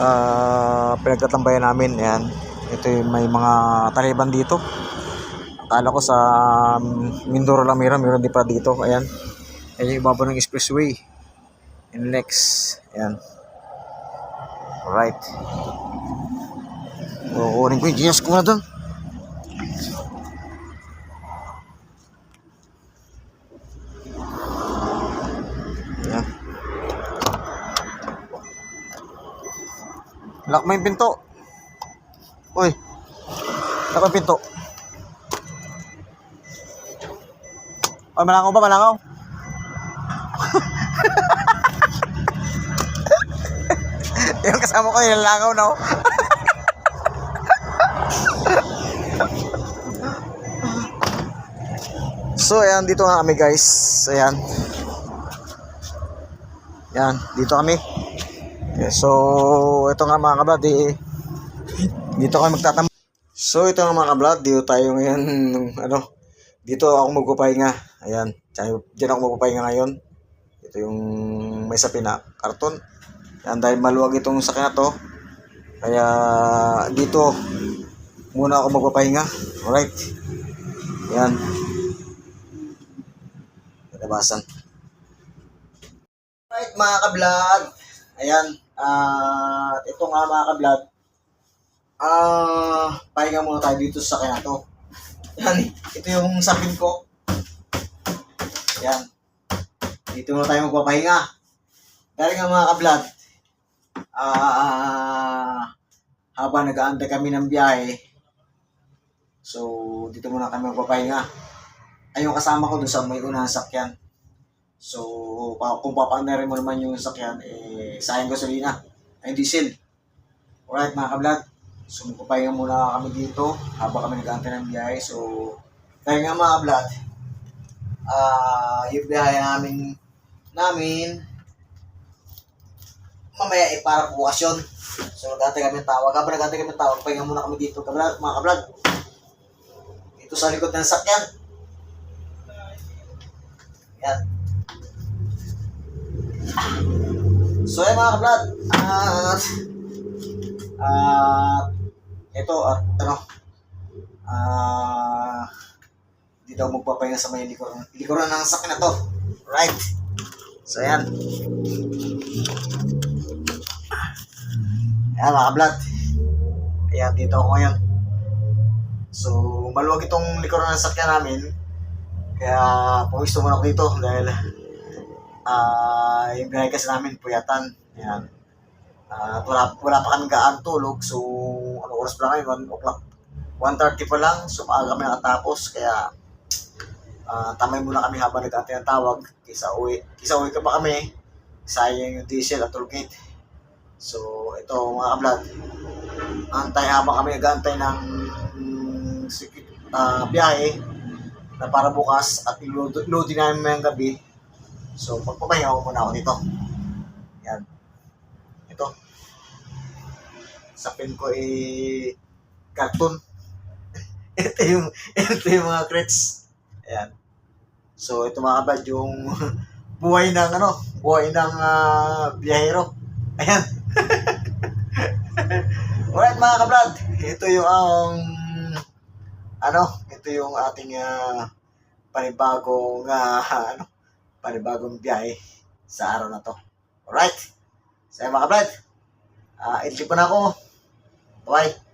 ah pinagtatambayan namin. Ayan. Ito yung may mga taliban dito. Akala ko sa um, Mindoro lang meron, din pa dito. Ayan. Ayan yung ibaba ng expressway. And next. Ayan. Alright. Kukunin ko yung GS ko na doon. Lock mo yung pinto. Uy. Lock mo yung pinto. Oy, malangaw ba? Malangaw? yung kasama ko yung langaw na oh. So, ayan, dito nga kami guys. Ayan. Ayan, dito kami. So, ito nga mga kablad, eh, dito kami magtatam. So, ito nga mga kablad, dito tayo ngayon, ano, dito ako magpapahinga. Ayan, dyan ako magpapahinga ngayon. Ito yung may sapi na karton. Ayan, dahil maluwag itong sakya to. Kaya, dito, muna ako magpapahinga. Alright. Ayan. Labasan. Alright mga ka-vlog. Ayan. Ah, ito nga mga ka-vlog. Ah, pahinga muna tayo dito sa kaya to. Yan, ito yung sapin ko. Yan. Dito muna tayo magpapahinga. Dahil nga mga ka-vlog, ah, habang nag-aantay kami ng biyahe, so, dito muna kami magpapahinga. Ay, yung kasama ko doon sa may unang sakyan. So, kung papandarin mo naman yung sakyan, eh, sayang gasolina. Ay, diesel. Alright, mga kablad. So, magpapahinga muna kami dito habang kami nag-aantay ng biyahe. So, kaya nga mga kablad, ah, yung biyahe namin, namin, mamaya eh, para bukasyon. So, nag-aantay kami tawag. Habang nag-aantay kami tawag, pahinga muna kami dito, kablad, mga kablad. Dito sa likod ng sakyan. Yan. So, yan mga kablad. At, at, ito, at, ano, ah, dito ako magpapahinga sa may likuran, likuran ng sakyan na to. Right. So, yan. Ayan mga kablad. Ayan, dito ako ngayon. So, maluwag itong likuran ng sakyan namin. Kaya, pumisto muna ako dito dahil ah yung biyahe kasi namin, puyatan. Ayan. Ah, wala, wala pa kami gaan tulog. So, ano oras pa lang ngayon? 1 o'clock. 1.30 pa lang. So, maaga kami nakatapos. Kaya, ah tamay muna kami habang nag-antay ng tawag. Kisa uwi. Kisa uwi ka pa kami. Sayang yung diesel at tollgate. So, ito mga kablad. Antay habang kami nag-antay ng mm, ah, biyahe na para bukas at i-load loadin namin ngayong gabi. So, magpapahinga ko muna ako dito. Yan. Ito. Sa pen ko eh cartoon. ito yung ito yung mga crates. Ayan. So, ito mga kabad yung buhay ng ano, buhay ng ah, biyahero. Ayan. Alright mga kablad, ito yung ang ano, ito yung ating ah, panibagong ah, ano, panibagong biyahe sa araw na to. Alright. So mga kablad, ah, uh, po na ako. Bye.